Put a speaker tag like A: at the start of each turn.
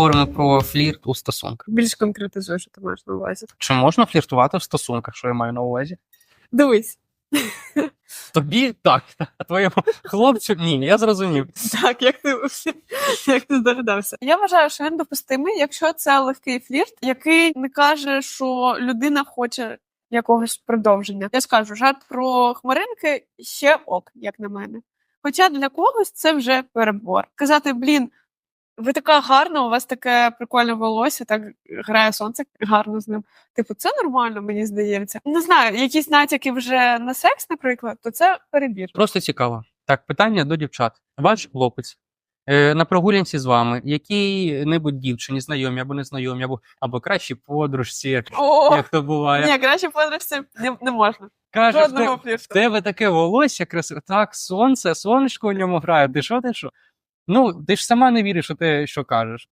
A: Говоримо про флірт у стосунках.
B: Більш конкретизуй, що ти маєш на увазі.
A: Чи можна фліртувати в стосунках, що я маю на увазі?
B: Дивись,
A: Тобі так, а твоєму хлопцю ні, я зрозумів.
B: так, як ти, як ти здогадався. Я вважаю, що він допустимий, якщо це легкий флірт, який не каже, що людина хоче якогось продовження. Я скажу, жарт про хмаринки ще ок, як на мене. Хоча для когось це вже перебор. Казати, блін, ви така гарна, у вас таке прикольне волосся, так грає сонце гарно з ним. Типу, це нормально, мені здається. Не знаю, якісь натяки вже на секс, наприклад, то це перебір.
A: Просто цікаво. Так, питання до дівчат. Ваш хлопець е, на прогулянці з вами, якій-небудь дівчині, знайомі або незнайомі, або, або кращій подружці,
B: О,
A: як то буває,
B: ні, краще подружці не, не можна.
A: каже, в те- в тебе таке волосся красиве, так, сонце, сонечко у ньому грає, ти що, ти що? Ну, ти ж сама не віриш, у те, що кажеш.